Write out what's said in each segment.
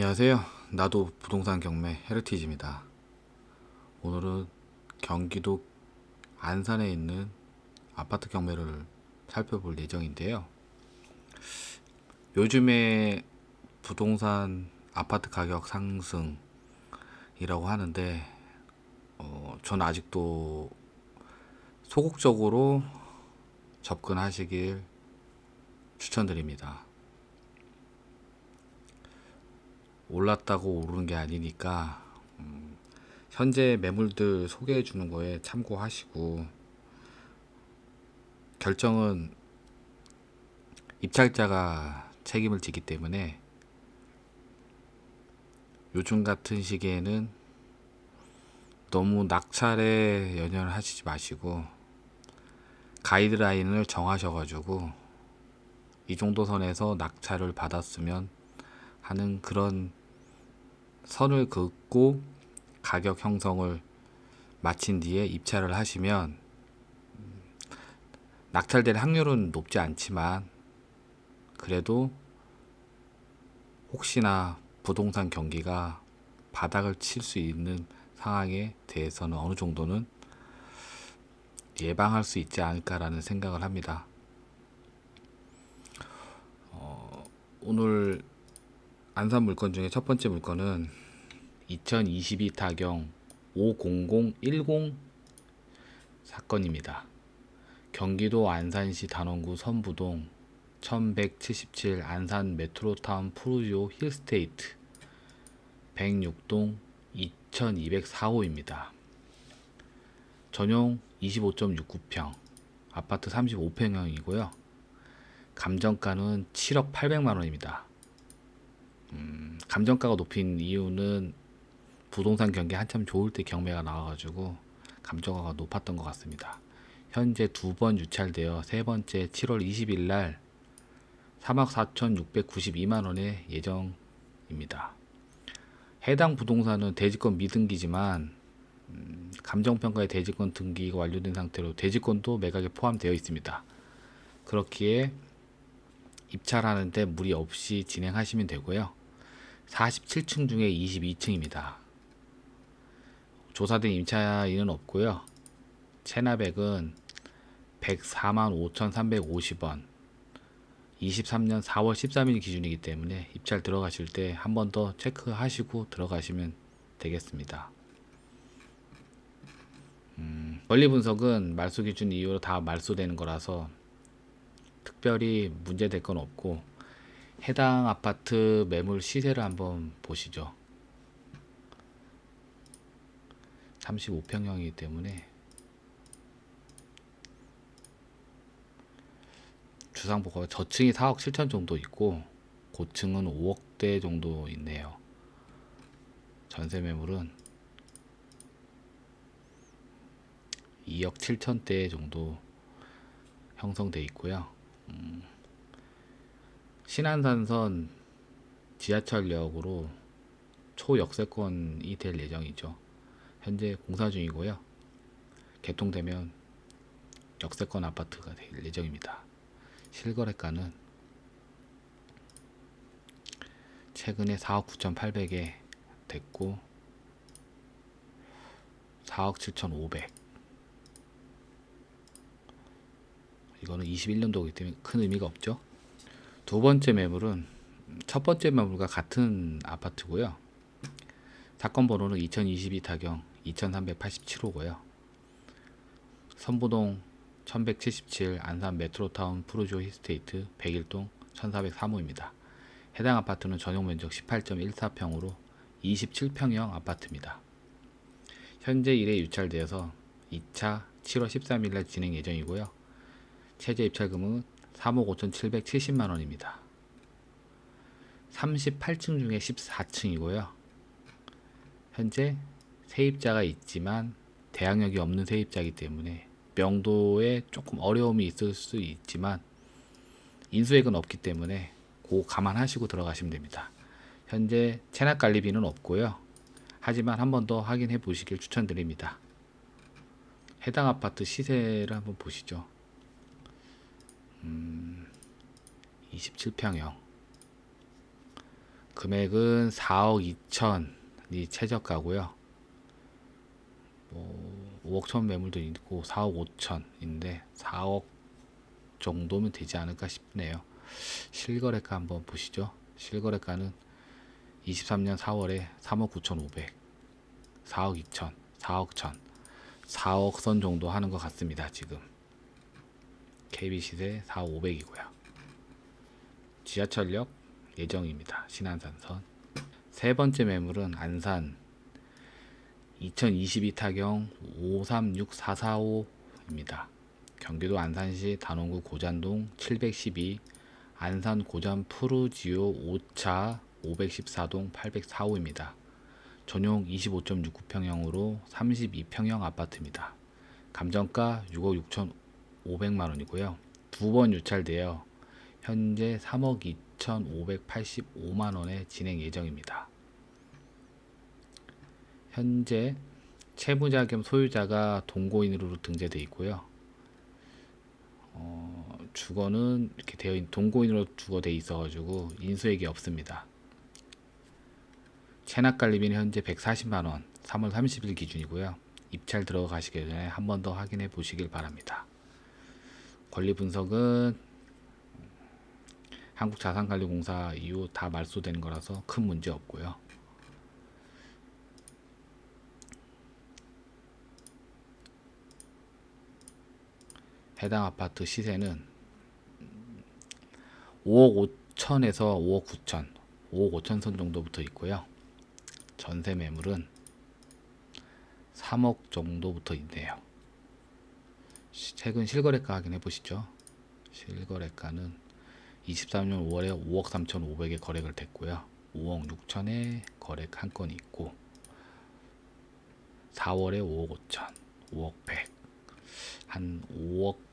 안녕하세요. 나도 부동산 경매 헤르티지입니다. 오늘은 경기도 안산에 있는 아파트 경매를 살펴볼 예정인데요. 요즘에 부동산 아파트 가격 상승이라고 하는데, 어, 저는 아직도 소극적으로 접근하시길 추천드립니다. 올랐다고 오르는 게 아니니까 음, 현재 매물들 소개해 주는 거에 참고하시고 결정은 입찰자가 책임을 지기 때문에 요즘 같은 시기에는 너무 낙찰에 연연을 하시지 마시고 가이드라인을 정하셔가지고 이 정도 선에서 낙찰을 받았으면 하는 그런 선을 긋고 가격 형성을 마친 뒤에 입찰을 하시면 음, 낙찰될 확률은 높지 않지만 그래도 혹시나 부동산 경기가 바닥을 칠 수 있는 상황에 대해서는 어느 정도는 예방할 수 있지 않을까라는 생각을 합니다. 어, 오늘 안산 물건 중에 첫 번째 물건은 2022 타경 50010 사건입니다. 경기도 안산시 단원구 선부동 1177 안산 메트로타운 푸르지오 힐스테이트 106동 2204호입니다. 전용 25.69평 아파트 35평형이고요. 감정가는 7억 800만 원입니다. 음, 감정가가 높인 이유는 부동산 경기 한참 좋을 때 경매가 나와가지고 감정가가 높았던 것 같습니다. 현재 두 번 유찰되어 세 번째 7월 20일 날 3억 4,692만 원의 예정입니다. 해당 부동산은 대지권 미등기지만 음, 감정평가의 대지권 등기가 완료된 상태로 대지권도 매각에 포함되어 있습니다. 그렇기에 입찰하는데 무리 없이 진행하시면 되고요. 47층 중에 22층입니다. 조사된 임차인은 없고요. 체납액은 104만 5,350원. 23년 4월 13일 기준이기 때문에 입찰 들어가실 때 한 번 더 체크하시고 들어가시면 되겠습니다. 음, 권리 분석은 말소 기준 이후로 다 말소되는 거라서 특별히 문제될 건 없고 해당 아파트 매물 시세를 한번 보시죠. 35평형이기 때문에 주상복합 저층이 4억 7천 정도 있고 고층은 5억대 정도 있네요. 전세 매물은 2억 7천대 정도 형성돼 있고요. 음, 신안산선 지하철역으로 초역세권이 될 예정이죠. 현재 공사 중이고요. 개통되면 역세권 아파트가 될 예정입니다. 실거래가는 최근에 4억 9,800에 됐고 4억 7,500 이거는 21년도이기 때문에 큰 의미가 없죠. 두 번째 매물은 첫 번째 매물과 같은 아파트고요. 사건 번호는 2022 타경 2387호고요. 선부동 1177 안산 메트로타운 푸르조 히스테이트 101동 1403호입니다. 해당 아파트는 전용 면적 18.14평으로 27평형 아파트입니다. 현재 1회 유찰되어서 2차 7월 13일 날 진행 예정이고요. 최저 입찰금은 3억 5,770만 원입니다. 38층 중에 14층이고요. 현재 세입자가 있지만 대항력이 없는 세입자이기 때문에 명도에 조금 어려움이 있을 수 있지만 인수액은 없기 때문에 고 감안하시고 들어가시면 됩니다. 현재 체납 관리비는 없고요. 하지만 한 번 더 확인해 보시길 추천드립니다. 해당 아파트 시세를 한번 보시죠. 음, 27평형. 금액은 4억 2천이 최저가고요. 뭐 5억 천 매물도 있고 4억 5천인데 4억 정도면 되지 않을까 싶네요. 실거래가 한번 보시죠. 실거래가는 23년 4월에 3억 9,500, 4억 2천, 4억 천, 4억 선 정도 하는 것 같습니다. 지금 KB 시세 4억 500이고요. 지하철역 예정입니다. 신안산선. 세 번째 매물은 안산 2022 타경 536445입니다. 경기도 안산시 단원구 고잔동 712 안산 고잔 푸르지오 5차 514동 804호입니다. 전용 25.69평형으로 32평형 아파트입니다. 감정가 6억 6,500만 원이고요. 두 번 유찰되어 현재 3억 2,585만 원에 진행 예정입니다. 현재 채무자 겸 소유자가 동고인으로 등재되어 있고요. 어, 주거는 이렇게 되어 있, 동고인으로 주거돼 있어가지고 인수액이 없습니다. 체납 관리비는 현재 140만 원, 3월 30일 기준이고요. 입찰 들어가시기 전에 한 번 더 확인해 보시길 바랍니다. 권리 분석은 한국자산관리공사 이후 다 말소된 거라서 큰 문제 없고요. 해당 아파트 시세는 5억 5천에서 5억 9천, 5억 5천 선 정도부터 있고요. 전세 매물은 3억 정도부터 있네요. 시- 최근 실거래가 확인해 보시죠. 실거래가는 23년 5월에 5억 3,500에 거래가 됐고요. 5억 6천에 거래 한 건이 있고 4월에 5억 5천, 5억 100, 한 5억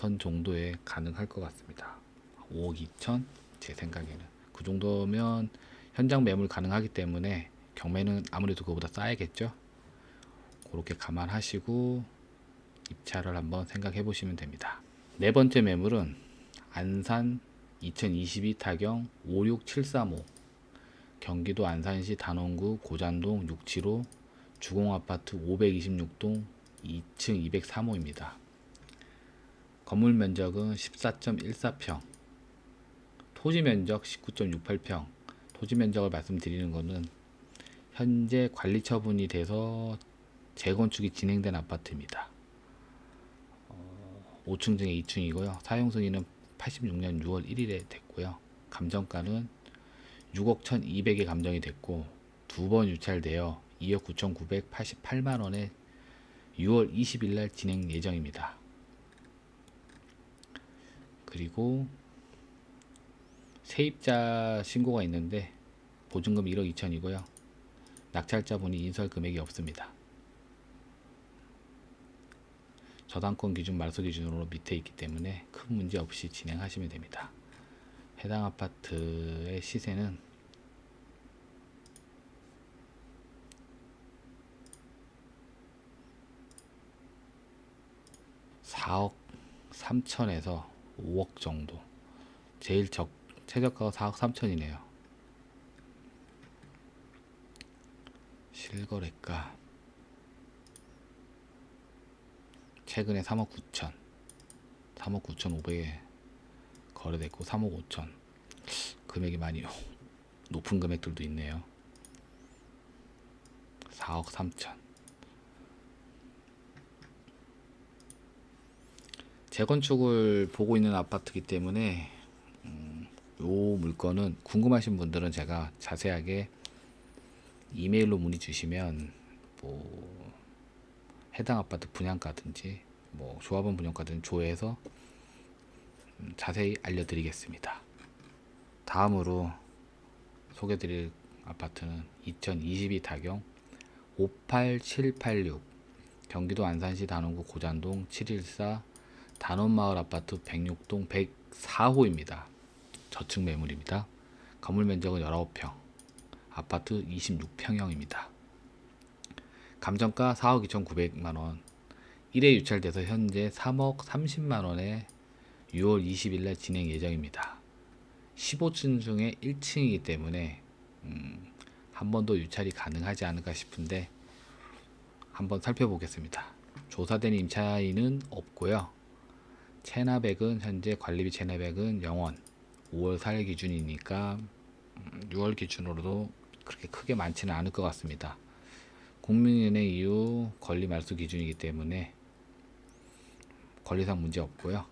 선 정도에 가능할 것 같습니다. 5억 2천 제 생각에는 그 정도면 현장 매물 가능하기 때문에 경매는 아무래도 그보다 싸야겠죠. 그렇게 감안하시고 입찰을 한번 생각해 보시면 됩니다. 네 번째 매물은 안산 2022 타경 56735 경기도 안산시 단원구 고잔동 675 주공아파트 526동 2층 203호입니다. 건물 면적은 14.14평, 토지 면적 19.68평. 토지 면적을 말씀드리는 것은 현재 관리 처분이 돼서 재건축이 진행된 아파트입니다. 어, 5층 중에 2층이고요. 사용 승인은 86년 6월 1일에 됐고요. 감정가는 6억 1,200에 감정이 됐고 두 번 유찰되어 2억 9,988만 원에 6월 20일 날 진행 예정입니다. 그리고 세입자 신고가 있는데 보증금 1억 2천이고요. 낙찰자분이 인설 금액이 없습니다. 저당권 기준 말소 기준으로 밑에 있기 때문에 큰 문제 없이 진행하시면 됩니다. 해당 아파트의 시세는 사억 3천에서 5억 정도. 제일 적 최저가가 4억 3천이네요. 실거래가 최근에 3억 9천, 3억 9천 5백에 거래됐고 3억 5천 금액이 많이 높은 금액들도 있네요. 4억 3천. 재건축을 보고 있는 아파트이기 때문에 음, 요 물건은 궁금하신 분들은 제가 자세하게 이메일로 문의 주시면 뭐 해당 아파트 분양가든지 뭐 조합원 분양가든지 조회해서 음, 자세히 알려드리겠습니다. 다음으로 소개드릴 아파트는 2022 타경 58786 경기도 안산시 단원구 고잔동 714 단원마을 아파트 106동 104호입니다. 저층 매물입니다. 건물 면적은 19평, 아파트 26평형입니다. 감정가 4억 2,900만 원. 1회 유찰돼서 현재 3억 30만 원에 6월 20일 날 진행 예정입니다. 15층 중에 1층이기 때문에 음, 한 번 더 유찰이 가능하지 않을까 싶은데 한번 살펴보겠습니다. 조사된 임차인은 없고요. 체납액은 현재 관리비 체납액은 0원 5월 4일 기준이니까 음, 6월 기준으로도 그렇게 크게 많지는 않을 것 같습니다. 국민은행 이후 권리 말소 기준이기 때문에 권리상 문제 없고요.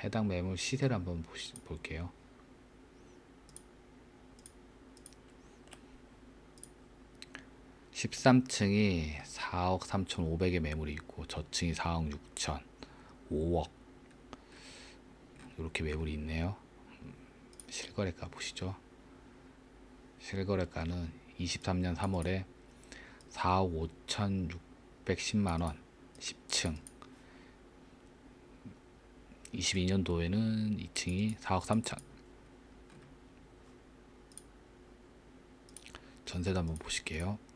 해당 매물 시세를 한번 보시, 볼게요. 십삼 층이 4억 3,500의 매물이 있고 저층이 4억 6천, 5억 이렇게 매물이 있네요. 음, 실거래가 보시죠. 실거래가는 23년 3월에 4억 5,610만 원 10층 22년도에는 2층이 4억 3천 전세도 한번 보실게요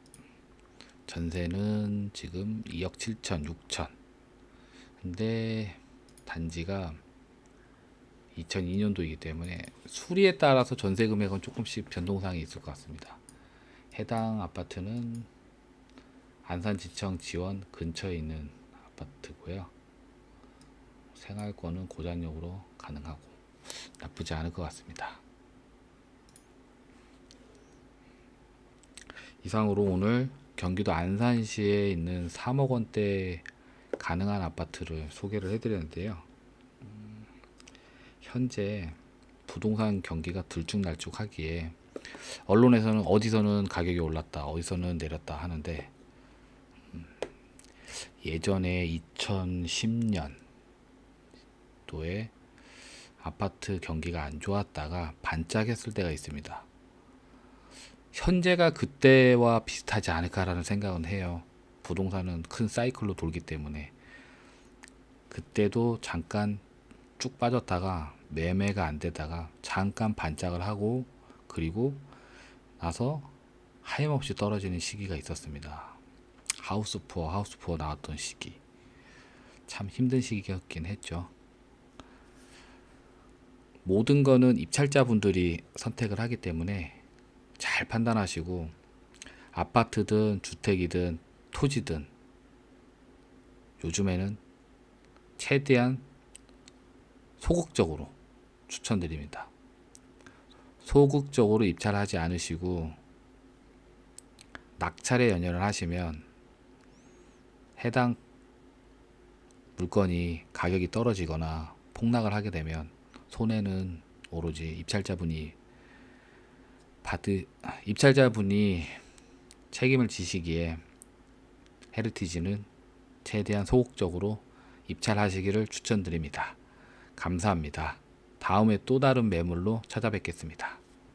전세는 지금 2억 7천 6천 근데 단지가 2002년도이기 때문에 수리에 따라서 전세 금액은 조금씩 변동사항이 있을 것 같습니다 해당 아파트는 안산지청 지원 근처에 있는 아파트고요. 생활권은 고장역으로 가능하고 나쁘지 않을 것 같습니다. 이상으로 오늘 경기도 안산시에 있는 3억 원대 가능한 아파트를 소개를 해드렸는데요. 음, 현재 부동산 경기가 들쭉날쭉하기에 언론에서는 어디서는 가격이 올랐다, 어디서는 내렸다 하는데 음, 예전에 2010년 도에 아파트 경기가 안 좋았다가 반짝했을 때가 있습니다. 현재가 그때와 비슷하지 않을까라는 생각은 해요. 부동산은 큰 사이클로 돌기 때문에 그때도 잠깐 쭉 빠졌다가 매매가 안 되다가 잠깐 반짝을 하고 그리고 나서 하염없이 떨어지는 시기가 있었습니다. 하우스 푸어, 하우스 푸어 나왔던 시기. 참 힘든 시기였긴 했죠. 모든 거는 입찰자분들이 선택을 하기 때문에 잘 판단하시고 아파트든 주택이든 토지든 요즘에는 최대한 소극적으로 추천드립니다. 소극적으로 입찰 하지 않으시고 낙찰에 연연을 하시면 해당 물건이 가격이 떨어지거나 폭락을 하게 되면 손해는 오로지 입찰자분이 받으 입찰자분이 책임을 지시기에 헤르티지는 최대한 소극적으로 입찰하시기를 추천드립니다. 감사합니다. 다음에 또 다른 매물로 찾아뵙겠습니다.